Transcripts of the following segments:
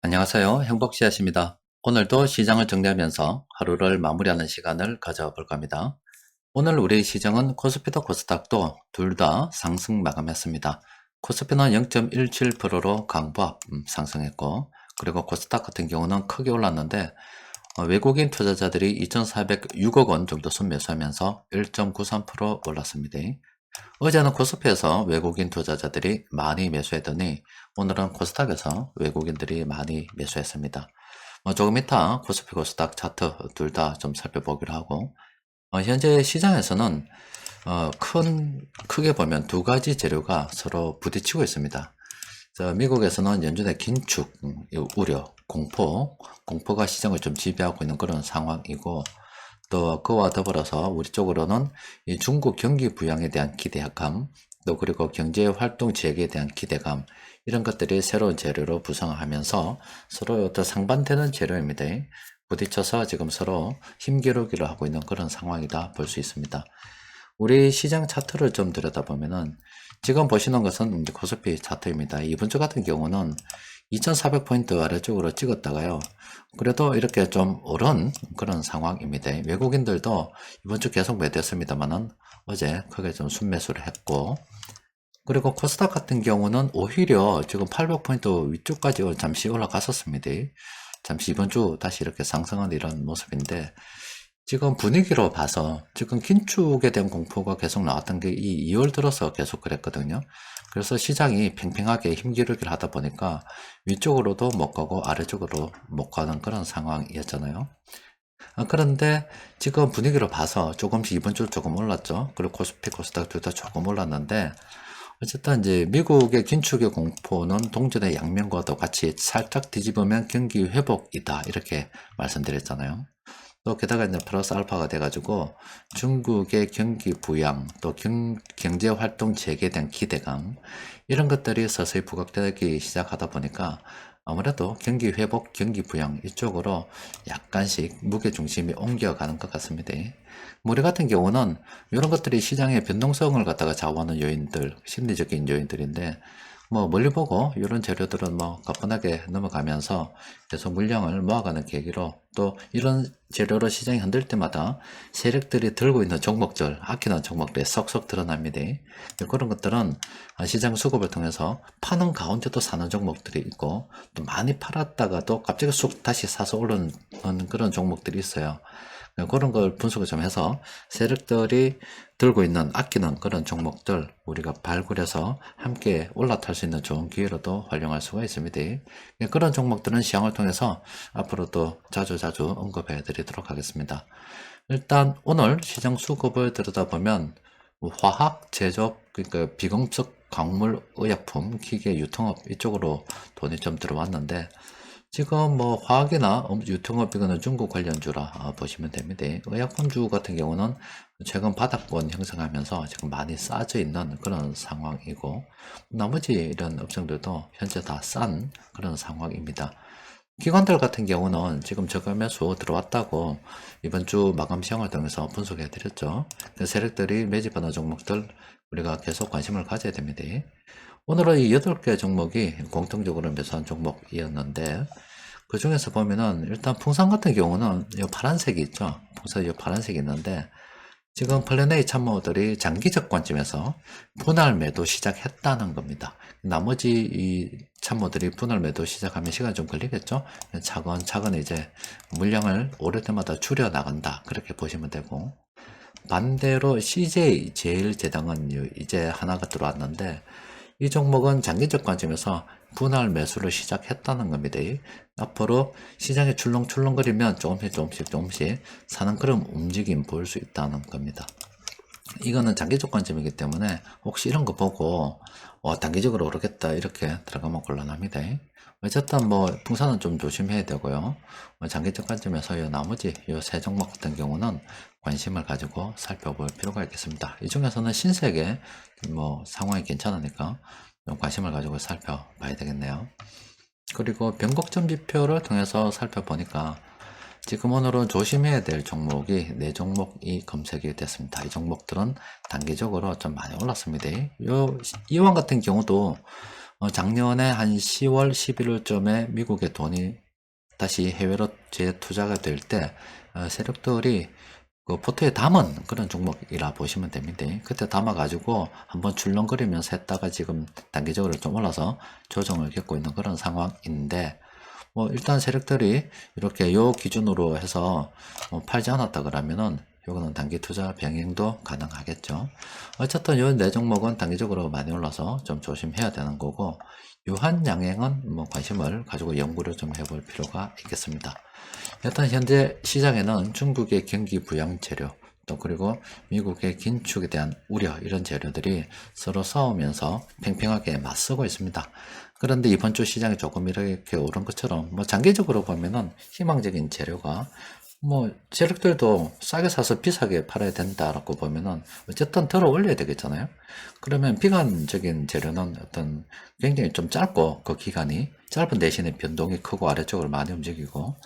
안녕하세요. 행복씨앗입니다. 오늘도 시장을 정리하면서 하루를 마무리하는 시간을 가져볼 겁니다. 오늘 우리 시장은 코스피도 코스닥도 둘 다 상승 마감했습니다. 코스피는 0.17%로 강보합 음, 상승했고 그리고 코스닥 같은 경우는 크게 올랐는데 어, 외국인 투자자들이 2,406억 원 정도 순매수하면서 1.93% 올랐습니다. 어제는 코스피에서 외국인 투자자들이 많이 매수했더니 오늘은 코스닥에서 외국인들이 많이 매수했습니다. 뭐 조금 이따 코스피 코스닥 차트 둘 다 좀 살펴보기로 하고 어, 현재 시장에서는 어, 큰 크게 보면 두 가지 재료가 서로 부딪히고 있습니다. 저 미국에서는 연준의 긴축 음, 우려 공포 공포가 시장을 좀 지배하고 있는 그런 상황이고 또 그와 더불어서 우리 쪽으로는 이 중국 경기 부양에 대한 기대감, 또 그리고 경제 활동 지역에 대한 기대감 이런 것들이 새로운 재료로 부상하면서 서로 어떤 상반되는 재료입니다. 부딪혀서 지금 서로 힘겨루기를 하고 있는 그런 상황이다 볼 수 있습니다. 우리 시장 차트를 좀 들여다보면은 지금 보시는 것은 이제 코스피 차트입니다. 이번 주 같은 경우는 2400포인트 아래쪽으로 찍었다가요. 그래도 이렇게 좀 오른 그런 상황입니다. 외국인들도 이번 주 계속 매도했습니다만은 어제 크게 좀 순매수를 했고 그리고 코스닥 같은 경우는 오히려 지금 800포인트 위쪽까지 잠시 올라갔었습니다. 잠시 이번 주 다시 이렇게 상승한 이런 모습인데 지금 분위기로 봐서 지금 긴축에 대한 공포가 계속 나왔던 게 이 2월 들어서 계속 그랬거든요. 그래서 시장이 팽팽하게 힘기르기를 하다 보니까 위쪽으로도 못 가고 아래쪽으로 못 가는 그런 상황이었잖아요. 아, 그런데 지금 분위기로 봐서 조금씩 이번 주 조금 올랐죠. 그리고 코스피, 코스닥 둘 다 조금 올랐는데 어쨌든 이제 미국의 긴축의 공포는 동전의 양면과도 같이 살짝 뒤집으면 경기 회복이다 이렇게 말씀드렸잖아요. 또 게다가 이제 플러스 알파가 돼가지고 중국의 경기 부양 또 경, 경제 활동 재개에 대한 기대감 이런 것들이 서서히 부각되기 시작하다 보니까 아무래도 경기 회복, 경기 부양 이쪽으로 약간씩 무게 중심이 옮겨가는 것 같습니다. 우리 같은 경우는 이런 것들이 시장의 변동성을 갖다가 좌우하는 요인들, 심리적인 요인들인데 뭐 멀리 보고 이런 재료들은 뭐 가뿐하게 넘어가면서 계속 물량을 모아가는 계기로 또 이런 재료로 시장이 흔들 때마다 세력들이 들고 있는 종목들, 아끼는 종목들이 쏙쏙 드러납니다. 그런 것들은 시장 수급을 통해서 파는 가운데도 사는 종목들이 있고 또 많이 팔았다가도 갑자기 쑥 다시 사서 오르는 그런 종목들이 있어요. 그런 걸 분석을 좀 해서 세력들이 들고 있는 아끼는 그런 종목들 우리가 발굴해서 함께 올라탈 수 있는 좋은 기회로도 활용할 수가 있습니다. 그런 종목들은 시장을 통해서 앞으로도 자주자주 언급해 드리도록 하겠습니다. 일단 오늘 시장 수급을 들여다보면 화학, 제조업, 그러니까 비공적 광물, 의약품, 기계, 유통업 이쪽으로 돈이 좀 들어왔는데 지금 뭐 화학이나 유통업이거나 중국 관련주라 어, 보시면 됩니다. 의약품주 같은 경우는 최근 바닥권 형성하면서 지금 많이 싸져 있는 그런 상황이고 나머지 이런 업종들도 현재 다 싼 그런 상황입니다. 기관들 같은 경우는 지금 저금 매수 들어왔다고 이번 주 마감 시황을 통해서 분석해 드렸죠. 그 세력들이 매집하는 종목들 우리가 계속 관심을 가져야 됩니다. 오늘은 이 8개 종목이 공통적으로 매수한 종목이었는데 그 중에서 보면은 일단 풍산 같은 경우는 이 파란색이 있죠. 풍산 이 파란색이 있는데 지금 플랜 A 참모들이 장기적 관점에서 분할 매도 시작했다는 겁니다. 나머지 이 참모들이 분할 매도 시작하면 시간이 좀 걸리겠죠? 차근차근 이제 물량을 오를 때마다 줄여 나간다. 그렇게 보시면 되고. 반대로 CJ 제일제당은 이제 하나가 들어왔는데 이 종목은 장기적 관점에서 분할 매수를 시작했다는 겁니다. 앞으로 시장이 출렁출렁거리면 조금씩 조금씩 조금씩 사는 그런 움직임 보일 수 있다는 겁니다. 이거는 장기적 관점이기 때문에 혹시 이런 거 보고 어, 단기적으로 오르겠다 이렇게 들어가면 곤란합니다. 어쨌든 뭐 풍산은 좀 조심해야 되고요. 뭐 장기적 관점에서 이 나머지 이세 종목 같은 경우는 관심을 가지고 살펴볼 필요가 있겠습니다. 이 중에서는 신세계 뭐 상황이 괜찮으니까 좀 관심을 가지고 살펴봐야 되겠네요. 그리고 변곡점 지표를 통해서 살펴보니까 지금 오늘은 조심해야 될 종목이 네 종목이 검색이 됐습니다. 이 종목들은 단기적으로 좀 많이 올랐습니다. 요 이왕 같은 경우도 어, 작년에 한 10월, 11월쯤에 미국의 돈이 다시 해외로 재투자가 될때 어, 세력들이 그 포트에 담은 그런 종목이라 보시면 됩니다. 그때 담아가지고 한번 출렁거리면서 했다가 지금 단기적으로 좀 올라서 조정을 겪고 있는 그런 상황인데 뭐 일단 세력들이 이렇게 요 기준으로 해서 뭐 팔지 않았다 그러면은 요거는 단기 투자 병행도 가능하겠죠. 어쨌든 요 네 종목은 단기적으로 많이 올라서 좀 조심해야 되는 거고 유한 양행은 뭐 관심을 가지고 연구를 좀 해볼 필요가 있겠습니다. 일단 현재 시장에는 중국의 경기 부양 재료 또 그리고 미국의 긴축에 대한 우려 이런 재료들이 서로 싸우면서 팽팽하게 맞서고 있습니다. 그런데 이번 주 시장이 조금 이렇게 오른 것처럼 뭐 장기적으로 보면은 희망적인 재료가 뭐 세력들도 싸게 사서 비싸게 팔아야 된다라고 보면은 어쨌든 들어 올려야 되겠잖아요. 그러면 비관적인 재료는 어떤 굉장히 좀 짧고 그 기간이 짧은 대신에 변동이 크고 아래쪽으로 많이 움직이고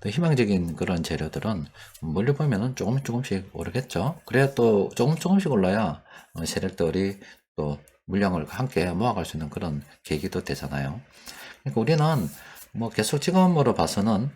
또 희망적인 그런 재료들은 멀리 보면은 조금 조금씩 오르겠죠. 그래야 또 조금 조금씩 올라야 어, 세력들이 또 물량을 함께 모아갈 수 있는 그런 계기도 되잖아요. 그러니까 우리는 뭐 계속 지금으로 봐서는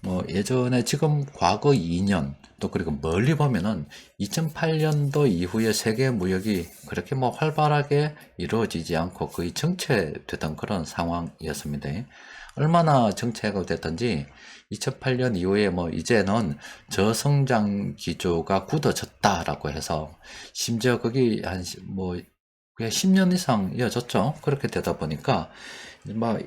뭐 예전에 지금 과거 2년 또 그리고 멀리 보면은 2008년도 이후에 세계 무역이 그렇게 뭐 활발하게 이루어지지 않고 거의 정체되던 그런 상황이었습니다. 얼마나 정체가 됐던지 2008년 이후에 뭐 이제는 저성장 기조가 굳어졌다라고 해서 심지어 거기 한 뭐 그게 10년 이상 이어졌죠. 그렇게 되다 보니까 막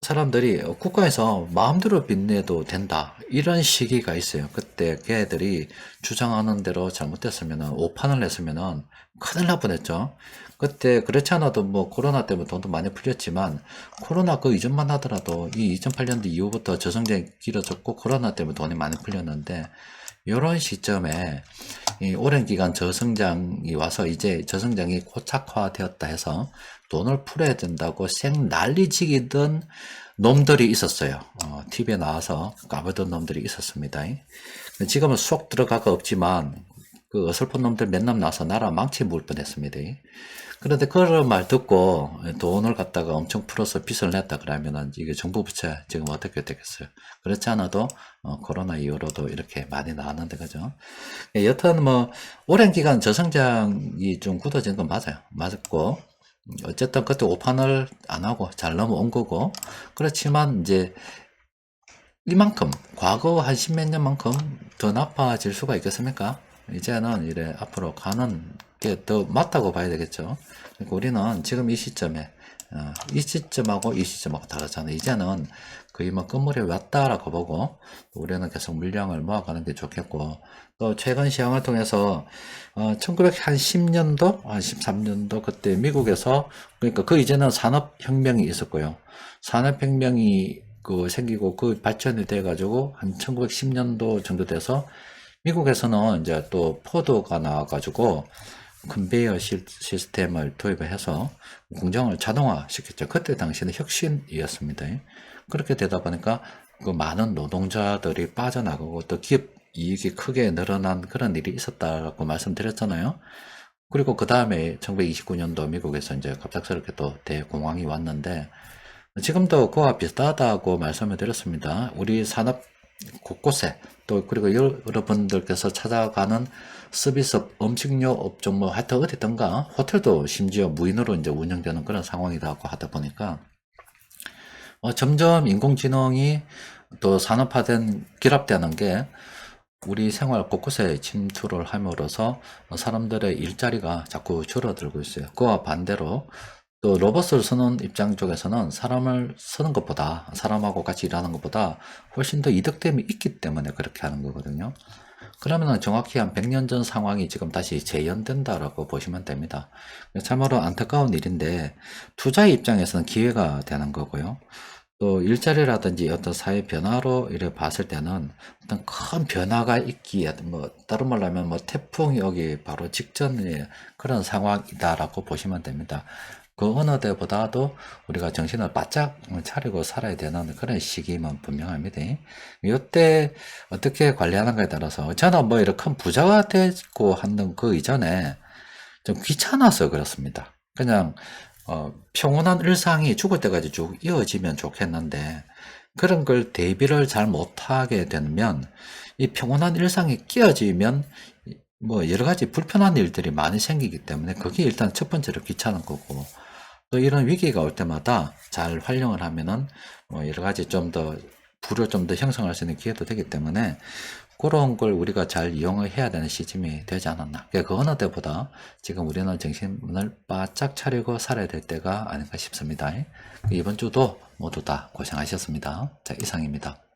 사람들이 국가에서 마음대로 빚내도 된다. 이런 시기가 있어요. 그때 걔들이 주장하는 대로 잘못됐으면 오판을 했으면 큰일 날 뻔했죠. 그때 그렇지 않아도 뭐 코로나 때문에 돈도 많이 풀렸지만 코로나 그 이전만 하더라도 이 2008년도 이후부터 저성장이 길어졌고 코로나 때문에 돈이 많이 풀렸는데 이런 시점에 이 오랜 기간 저성장이 와서 이제 저성장이 고착화되었다 해서 돈을 풀어야 된다고 생 난리치기던 놈들이 있었어요. 어, TV에 나와서 까불던 놈들이 있었습니다. 지금은 쏙 들어가가 없지만 그 어설픈 놈들 맨날 나와서 나라 망치 물 뻔했습니다. 그런데 그런 말 듣고 돈을 갖다가 엄청 풀어서 빚을 냈다 그러면은 이게 정부 부채 지금 어떻게 되겠어요? 그렇지 않아도 어, 코로나 이후로도 이렇게 많이 나왔는데 그죠? 예, 여튼 뭐 오랜 기간 저성장이 좀 굳어진 건 맞아요. 맞았고 어쨌든 그때 오판을 안 하고 잘 넘어온 거고 그렇지만 이제 이만큼 과거 한 십몇 년만큼 더 나빠질 수가 있겠습니까? 이제는 이래 앞으로 가는 게 더 맞다고 봐야 되겠죠. 그러니까 우리는 지금 이 시점에 어, 이 시점하고 이 시점하고 다르잖아요. 이제는 거의 뭐 끝물에 왔다라고 보고 우리는 계속 물량을 모아가는 게 좋겠고 또 최근 시황을 통해서 어, 1910년도, 한 13년도 그때 미국에서 그러니까 그 이제는 산업혁명이 있었고요. 산업혁명이 그 생기고 그 발전이 돼가지고 한 1910년도 정도 돼서 미국에서는 이제 또 포도가 나와가지고 컨베이어 시, 시스템을 도입을 해서 공장을 자동화 시켰죠. 그때 당시에는 혁신이었습니다. 그렇게 되다 보니까 그 많은 노동자들이 빠져나가고 또 기업 이익이 크게 늘어난 그런 일이 있었다고 말씀드렸잖아요. 그리고 그 다음에 1929년도 미국에서 이제 갑작스럽게 또 대공황이 왔는데 지금도 그와 비슷하다고 말씀을 드렸습니다. 우리 산업 곳곳에 또 그리고 여러분들께서 찾아가는 서비스업, 음식료 업 종 뭐 하여튼 어디든가 호텔도 심지어 무인으로 이제 운영되는 그런 상황이라고 하다 보니까 어, 점점 인공지능이 또 산업화된 결합되는 게 우리 생활 곳곳에 침투를 함으로써 사람들의 일자리가 자꾸 줄어들고 있어요. 그와 반대로 또 로봇을 쓰는 입장 쪽에서는 사람을 쓰는 것보다 사람하고 같이 일하는 것보다 훨씬 더 이득됨이 있기 때문에 그렇게 하는 거거든요. 그러면 정확히 한 100년 전 상황이 지금 다시 재현된다라고 보시면 됩니다. 참으로 안타까운 일인데 투자의 입장에서는 기회가 되는 거고요. 또 일자리라든지 어떤 사회 변화로 이래 봤을 때는 어떤 큰 변화가 있기에 뭐 다른 말로 하면 뭐 태풍이 오기 바로 직전의 그런 상황이다라고 보시면 됩니다. 그 어느 때보다도 우리가 정신을 바짝 차리고 살아야 되는 그런 시기만 분명합니다. 이때 어떻게 관리하는가에 따라서 저는 뭐 이렇게 큰 부자가 되고 하는 그 이전에 좀 귀찮아서 그렇습니다. 그냥 어, 평온한 일상이 죽을 때까지 쭉 이어지면 좋겠는데 그런 걸 대비를 잘 못하게 되면 이 평온한 일상이 끼어지면 뭐 여러 가지 불편한 일들이 많이 생기기 때문에 그게 일단 첫 번째로 귀찮은 거고 또 이런 위기가 올 때마다 잘 활용을 하면은 뭐 여러 가지 좀 더 부를 좀 더 형성할 수 있는 기회도 되기 때문에 그런 걸 우리가 잘 이용을 해야 되는 시점이 되지 않았나. 그그 어느 때보다 지금 우리는 정신을 바짝 차리고 살아야 될 때가 아닌가 싶습니다. 이번 주도 모두 다 고생하셨습니다. 자, 이상입니다.